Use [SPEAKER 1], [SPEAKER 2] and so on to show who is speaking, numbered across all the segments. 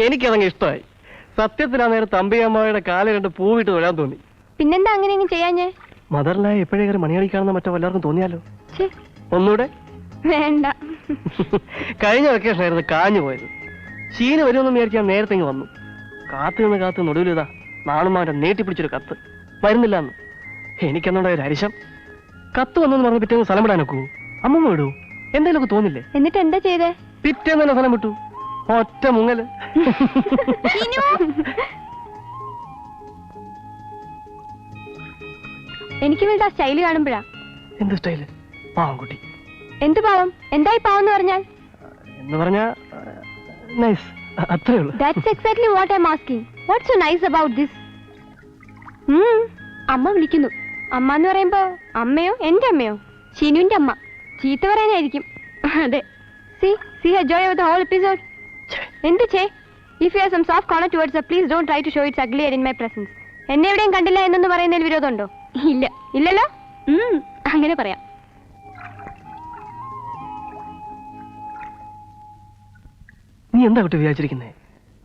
[SPEAKER 1] എനിക്കതങ്ങ് ഇഷ്ടമായി. സത്യത്തിനാ നേരത്തെ അമ്പിയമ്മയുടെ കാൽ കണ്ട് പൂവിട്ട് തൊഴാൻ തോന്നി.
[SPEAKER 2] പിന്നെന്താ അങ്ങനെ അങ്ങനെയെങ്കിലും ചെയ്യാഞ്ഞേ
[SPEAKER 1] മദറിനായി എപ്പോഴേ കയറി മണിയടിക്കാണെന്ന് മറ്റോ എല്ലാവർക്കും തോന്നിയാലോ?
[SPEAKER 2] ഛേ,
[SPEAKER 1] ഒന്നുകൂടെ
[SPEAKER 2] വേണ്ട.
[SPEAKER 1] കഴിഞ്ഞ വെക്കേഷൻ ആയിരുന്നു കാഞ്ഞു പോയത്. ശീന വരുമെന്ന് വിചാരിച്ച് ഞാൻ നേരത്തെ ഇങ്ങ് വന്നു. കാത്തു നിന്ന് കാത്ത് നൊടുവിലിതാ നാണുമാരുടെ നീട്ടിപ്പിടിച്ചൊരു കത്ത്. വരുന്നില്ല എന്ന് എനിക്കെന്നുണ്ടായ ഒരു അരിശം? കത്ത് വന്നെന്ന് പറഞ്ഞ് പിറ്റേന്ന് സ്ഥലം വിടാൻ ഒക്കൂ അമ്മമ്മ വിടൂ. എന്തെങ്കിലുമൊക്കെ തോന്നില്ലേ?
[SPEAKER 2] എന്നിട്ട് എന്താ ചെയ്തേ?
[SPEAKER 1] പിറ്റേന്ന് തന്നെ സ്ഥലം വിട്ടു. ഒറ്റ മുങ്ങൽ
[SPEAKER 2] എനിക്ക് വേണ്ട സ്റ്റൈൽ കാണുമ്പോഴാ.
[SPEAKER 1] എന്ത് സ്റ്റൈൽ? പാവം കുട്ടി
[SPEAKER 2] എന്ത് പാവം? എന്തായി പാവം എന്ന് പറഞ്ഞാൽ?
[SPEAKER 1] എന്ന് പറഞ്ഞാ നൈസ് അത്രേ ഉള്ളൂ.
[SPEAKER 2] That's exactly what I asking what's so nice about this അമ്മ വിളിക്കുന്നു. അമ്മ എന്ന് പറയുമ്പോ അമ്മയോ? എന്റെ അമ്മയോ? ഷിനുവിന്റെ അമ്മ. ചീത്ത പറയാനായിരിക്കും. അതെ. See see her joy of the whole episode എന്ത് ചേ if you have some soft corner towards please don't try to show it's ugly in my presence എന്നെ എവിടെയും കണ്ടില്ല എന്നൊന്ന് പറയുന്നതിൽ വിരോധമുണ്ടോ? ഇല്ല. ഇല്ലല്ലോ? അങ്ങനെ പറയാം.
[SPEAKER 1] നീ എന്താ കുട്ടി വിചാരിച്ചിരിക്കുന്നേ?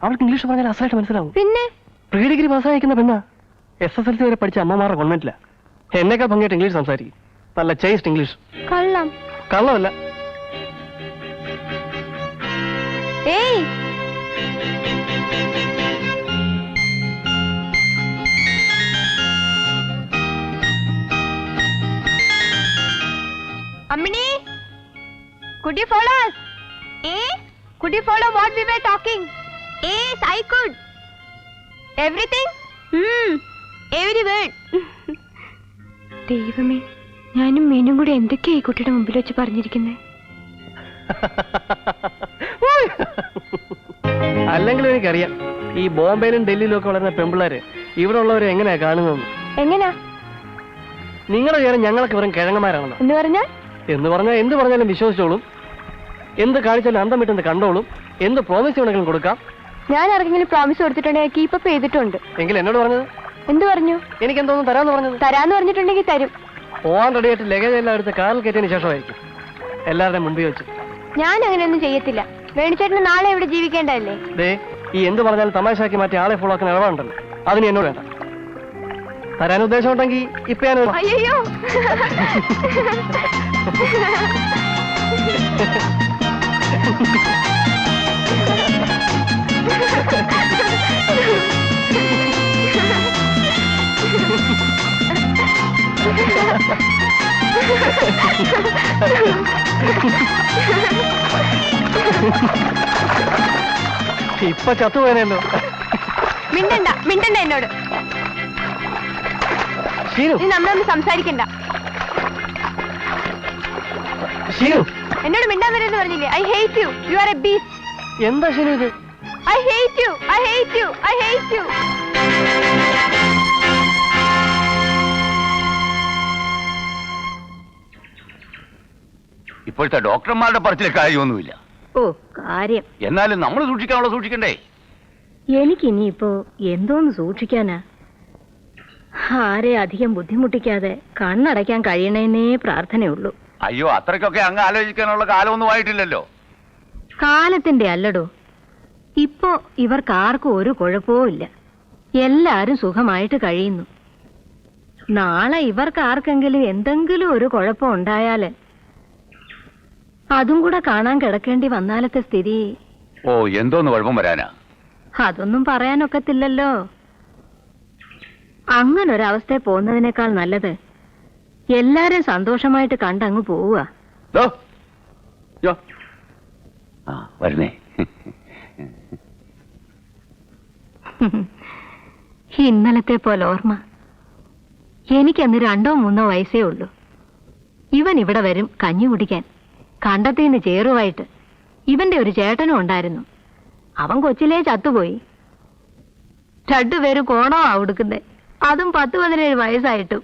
[SPEAKER 1] അവൾക്ക് ഇംഗ്ലീഷ് പറഞ്ഞാൽ അസലായിട്ട് മനസ്സിലാവും.
[SPEAKER 2] പിന്നെ?
[SPEAKER 1] പ്രീ ഡിഗ്രി പാസ്സായിരിക്കുന്ന പെണ്ണാ. എസ് എസ് എൽ സി വരെ പഠിച്ച അമ്മമാരുടെ ഗവൺമെന്റിലാ എന്നേക്കാ ഭംഗിയായിട്ട് ഇംഗ്ലീഷ് സംസാരിക്കും. നല്ല ചേസ്റ്റ് ഇംഗ്ലീഷ്
[SPEAKER 2] കള്ളം.
[SPEAKER 1] കള്ളമല്ല.
[SPEAKER 2] ഏയ് Ammini could you follow us eh could you follow what we were talking yes i could everything hmm every word ദൈവമേ ഞാനും മീനും കൂടി എന്തൊക്കെയാ ഈ കുട്ടിയുടെ മുമ്പിൽ വെച്ച് പറഞ്ഞിരിക്കുന്നത്
[SPEAKER 1] അല്ലെങ്കിൽ എനിക്കറിയാം. ഈ ബോംബെയിലും ഡൽഹിയിലും ഒക്കെ വളരുന്ന പെമ്പിള്ളേര് ഇവിടെ ഉള്ളവരെ എങ്ങനെയാ കാണുന്നത്?
[SPEAKER 2] എങ്ങനെയാ
[SPEAKER 1] നിങ്ങളുടെ ചേരം ഞങ്ങളൊക്കെ വെറും കിഴങ്ങന്മാരാണെന്ന്?
[SPEAKER 2] എന്ന് പറഞ്ഞാൽ?
[SPEAKER 1] എന്ന് പറഞ്ഞാൽ എന്ത് പറഞ്ഞാലും വിശ്വസിച്ചോളും. എന്ത് കാണിച്ചാലും അന്തം വിട്ടെന്ന് കണ്ടോളും. എന്ത് പ്രോമിസ് വേണമെങ്കിലും കൊടുക്കാം.
[SPEAKER 2] ഞാൻ ആർക്കെങ്കിലും പ്രോമിസ് കൊടുത്തിട്ടുണ്ടെങ്കിൽ കീപ്പ് ചെയ്തിട്ടുണ്ട്.
[SPEAKER 1] എങ്കിൽ എന്നോട് പറഞ്ഞത്?
[SPEAKER 2] എന്ത് പറഞ്ഞു?
[SPEAKER 1] എനിക്ക് എന്തോന്നും തരാന്ന് പറഞ്ഞത്?
[SPEAKER 2] തരാന്ന് പറഞ്ഞിട്ടുണ്ടെങ്കിൽ തരും.
[SPEAKER 1] പോവാൻ റെഡിയായിട്ട് ലഗേജ് എല്ലാം എടുത്ത് കാറിൽ കയറ്റിയതിന് ശേഷമായിരിക്കും. എല്ലാവരുടെയും മുമ്പിൽ വെച്ച്.
[SPEAKER 2] ഞാൻ അങ്ങനെയൊന്നും ചെയ്യത്തില്ല. വേണിച്ചേട്ടന് നാളെ ഇവിടെ ജീവിക്കേണ്ടതല്ലേ?
[SPEAKER 1] ദേ ഈ എന്ത് പറഞ്ഞാലും തമാശയാക്കി മാറ്റി ആളെ ഫോളോ ആക്കുന്ന ഇടപാടുണ്ടല്ലോ അതിന് എന്നോട് വേണ്ട. തരാൻ ഉദ്ദേശമുണ്ടെങ്കിൽ ഇപ്പൊ ഞാൻ
[SPEAKER 2] അയ്യോ
[SPEAKER 1] ഇപ്പൊ ചത്തുപോയനല്ലോ
[SPEAKER 2] മിണ്ടണ്ട മിണ്ടണ്ട എന്നോട്.
[SPEAKER 1] ഷീനു
[SPEAKER 2] നീ നമ്മളൊന്ന് സംസാരിക്കണ്ട.
[SPEAKER 1] ഷീനു
[SPEAKER 2] എന്നോട് മിണ്ടാൻ വരെന്ന് പറഞ്ഞില്ലേ? I hate you you are a beast
[SPEAKER 1] എന്താ ഷീനു ഇത്?
[SPEAKER 2] I hate you I hate you I hate you
[SPEAKER 3] ഇപ്പോഴത്തെ ഡോക്ടർമാരുടെ പറച്ചിൽ കാര്യമൊന്നുമില്ല.
[SPEAKER 4] ഓ കാര്യം.
[SPEAKER 3] എന്നാലും നമ്മൾ സൂക്ഷിക്കാനുള്ള സൂക്ഷിക്കണ്ടേ?
[SPEAKER 4] എനിക്ക് എനിക്കിനിയിപ്പോ എന്തോന്ന് സൂക്ഷിക്കാനാ? ആരെ അധികം ബുദ്ധിമുട്ടിക്കാതെ കണ്ണടയ്ക്കാൻ കഴിയണേന്നേ പ്രാർത്ഥനയുള്ളൂ.
[SPEAKER 3] അയ്യോ അത്രയ്ക്കൊക്കെ അങ്ങ് ആലോചിക്കാനുള്ള കാലമൊന്നും ആയിട്ടില്ലല്ലോ.
[SPEAKER 4] കാലത്തിന്റെ അല്ലടോ. ഇപ്പോ ഇവർക്ക് ആർക്കും ഒരു കുഴപ്പവും ഇല്ല. എല്ലാരും സുഖമായിട്ട് കഴിയുന്നു. നാളെ ഇവർക്ക് ആർക്കെങ്കിലും എന്തെങ്കിലും ഒരു കുഴപ്പം ഉണ്ടായാൽ അതും കൂടെ കാണാൻ കിടക്കേണ്ടി വന്നാലത്തെ സ്ഥിതി.
[SPEAKER 3] ഓ എന്തോന്ന് കുഴപ്പം വരാനാ?
[SPEAKER 4] അതൊന്നും പറയാനൊക്കത്തില്ലല്ലോ. അങ്ങനൊരവസ്ഥ പോകുന്നതിനേക്കാൾ നല്ലത് എല്ലാരും സന്തോഷമായിട്ട് കണ്ടങ്ങ് പോവുക.
[SPEAKER 3] വരുന്നേ.
[SPEAKER 4] ഇന്നലത്തെ പോലെ ഓർമ്മ. എനിക്കന്ന് രണ്ടോ മൂന്നോ വയസ്സേ ഉള്ളൂ. ഇവൻ ഇവിടെ വരും കഞ്ഞി കുടിക്കാൻ. കണ്ടത്തിന്ന് ചേറുമായിട്ട് ഇവന്റെ ഒരു ചേട്ടനും ഉണ്ടായിരുന്നു. അവൻ കൊച്ചിലേ ചത്തുപോയി. രണ്ടുപേരും കോണമാ ഉടുക്കുന്നേ. അതും പത്ത് പതിനേഴ് വയസ്സായിട്ടും.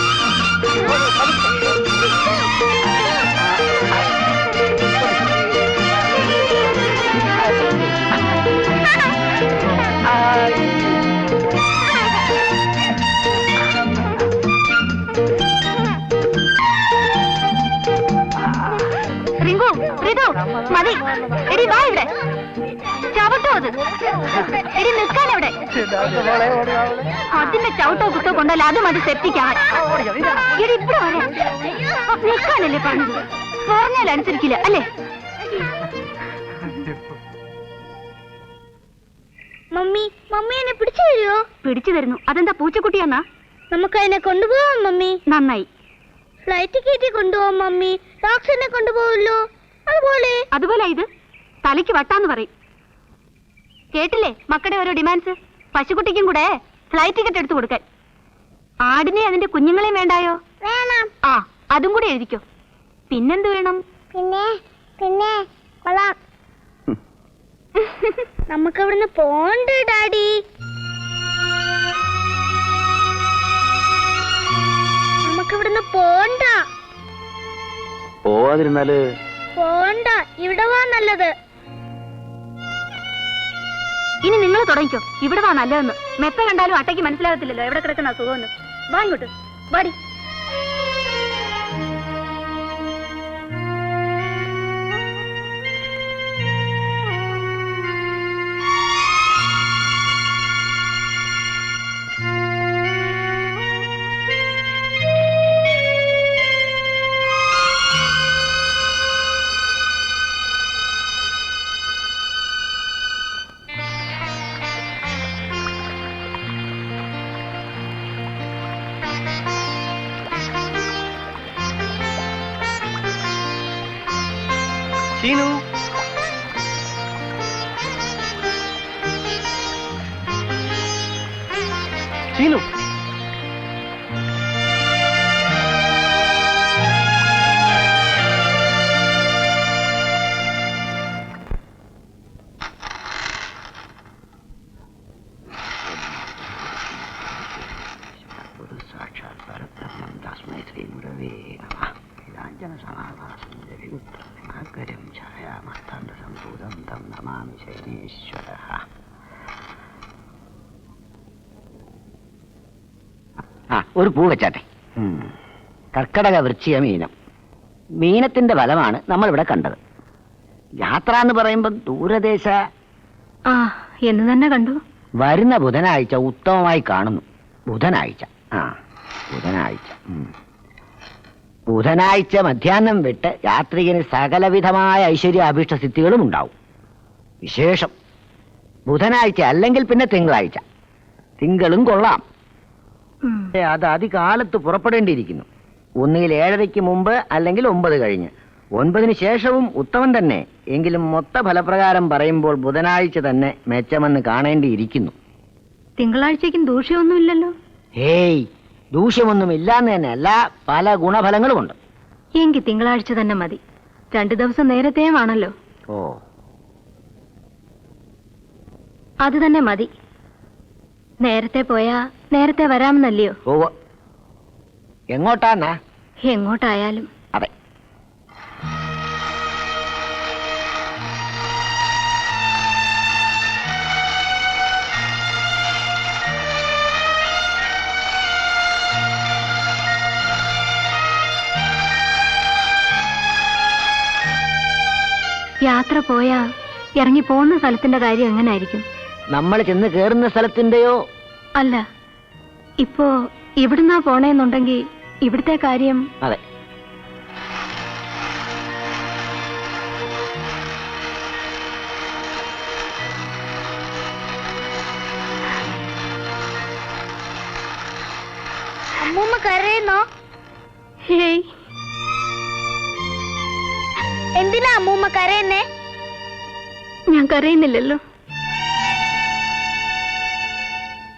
[SPEAKER 5] മതി. എടി വാ ഇവിടെ. ചവിട്ടോ അത്. എടി നിൽക്കാൻ അവിടെ. അതിന്റെ ചവിട്ടോ കുത്തോ കൊണ്ടല്ല അത് മതി സെപ്റ്റിക്കാൻ എടി ഇവിടെ വരാം. നിൽക്കാനല്ലേ പറഞ്ഞത്? പറഞ്ഞാൽ അനുസരിക്കില്ല അല്ലേ?
[SPEAKER 6] മമ്മി മമ്മി എന്നെ പിടിച്ചു തരുമോ
[SPEAKER 5] പിടിച്ചു തരുന്നു. അതെന്താ പൂച്ചക്കുട്ടിയാന്നാ?
[SPEAKER 6] നമുക്ക് അതിനെ കൊണ്ടുപോവാം മമ്മി.
[SPEAKER 5] നന്നായി.
[SPEAKER 6] ഫ്ലൈറ്റ് കയറ്റി കൊണ്ടുപോവാം മമ്മി. ഡോക്ടറിനെ കൊണ്ടുപോവല്ലോ അതുപോലെ.
[SPEAKER 5] അതുപോലെ ഇത്? തലയ്ക്ക് വട്ടാന്ന് പറയും. കേട്ടില്ലേ മക്കളുടെ ഓരോ ഡിമാൻഡ്സ് പശുക്കുട്ടിക്കും കൂടെ ഫ്ലൈറ്റ് ടിക്കറ്റ് എടുത്തു കൊടുക്കാൻ. ആടിനെ അതിന്റെ കുഞ്ഞുങ്ങളെയും വേണ്ടായോ?
[SPEAKER 6] വേണം.
[SPEAKER 5] ആ അതും കൂടെ എഴുതിക്കോ. പിന്നെന്ത് വേണം?
[SPEAKER 6] പിന്നെ പിന്നെ കൊള്ളാം. നമുക്ക് ഇവിടുന്ന് പോണ്ട് ഡാഡി? നമുക്ക് ഇവിടുന്ന് പോണ്ട.
[SPEAKER 3] പോവാതിരുന്നാൽ
[SPEAKER 6] പോണ്ട ഇവിടെ വാ നല്ലത്.
[SPEAKER 5] ഇനി നിങ്ങൾ തുടങ്ങിക്കോ. ഇവിടെ വാ നല്ലതെന്ന്. മെത്ത കണ്ടാലും അട്ടയ്ക്ക് മനസ്സിലാകത്തില്ലല്ലോ. എവിടെ കിടക്കുന്ന സുഖമെന്ന് വാ വാടി.
[SPEAKER 1] சீனு சீனு సాక్షాత్ పరబ్రహ్మం తస్మై శ్రీ గురవే నమ
[SPEAKER 7] ആ ഒരു പൂ വെച്ചാട്ടെ. കർക്കടക വൃശ്ചിക മീനം. മീനത്തിന്റെ ഫലമാണ് നമ്മൾ ഇവിടെ കണ്ടത്. യാത്ര എന്ന് പറയുമ്പോൾ ദൂരദേശ
[SPEAKER 5] ആ എന്ന് തന്നെ കണ്ടു.
[SPEAKER 7] വരുന്ന ബുധനാഴ്ച ഉത്തമമായി കാണുന്നു. ബുധനാഴ്ച. ആ ബുധനാഴ്ച. ഉം. ബുധനാഴ്ച മധ്യാഹ്നം വിട്ട് യാത്രികന് സകലവിധമായ ഐശ്വര്യ അഭീഷ്ട സിദ്ധികളും ഉണ്ടാവും. വിശേഷം. ബുധനാഴ്ച അല്ലെങ്കിൽ പിന്നെ തിങ്കളാഴ്ച. തിങ്കളും കൊള്ളാം. അത് അതികാലത്ത് പുറപ്പെടേണ്ടിയിരിക്കുന്നു. ഒന്നുകിൽ ഏഴരയ്ക്ക് മുമ്പ് അല്ലെങ്കിൽ ഒമ്പത് കഴിഞ്ഞ്. ഒൻപതിന് ശേഷവും ഉത്തമം തന്നെ. എങ്കിലും മൊത്ത ഫലപ്രകാരം പറയുമ്പോൾ ബുധനാഴ്ച തന്നെ മെച്ചമെന്ന് കാണേണ്ടിയിരിക്കുന്നു.
[SPEAKER 5] തിങ്കളാഴ്ചയ്ക്കും ദൂഷ്യമൊന്നുമില്ലല്ലോ.
[SPEAKER 7] ഹേയ് ദൂഷ്യമൊന്നും ഇല്ലാന്ന് തന്നെയല്ല പല ഗുണഫലങ്ങളുമുണ്ട്.
[SPEAKER 5] എങ്കിൽ തിങ്കളാഴ്ച തന്നെ മതി. രണ്ടു ദിവസം നേരത്തെയും ആണല്ലോ
[SPEAKER 7] ഓ.
[SPEAKER 5] അത് തന്നെ മതി. നേരത്തെ പോയാ നേരത്തെ വരാമെന്നല്ലയോ?
[SPEAKER 7] എങ്ങോട്ടാന്നാ?
[SPEAKER 5] എങ്ങോട്ടായാലും. യാത്ര പോയാ ഇറങ്ങി പോകുന്ന സ്ഥലത്തിന്റെ കാര്യം എങ്ങനായിരിക്കും?
[SPEAKER 7] നമ്മൾ ചെന്ന് കേറുന്ന സ്ഥലത്തിന്റെയോ?
[SPEAKER 5] അല്ല ഇപ്പോ ഇവിടുന്നാ പോണേന്നുണ്ടെങ്കിൽ ഇവിടുത്തെ കാര്യം
[SPEAKER 7] അതെ.
[SPEAKER 6] അമ്മൂമ്മ കരയുന്നോ?
[SPEAKER 5] ഹേയ്
[SPEAKER 6] എന്തിനാ അമ്മൂമ്മ കരയുന്നേ
[SPEAKER 5] ഞാൻ കരയുന്നില്ലല്ലോ.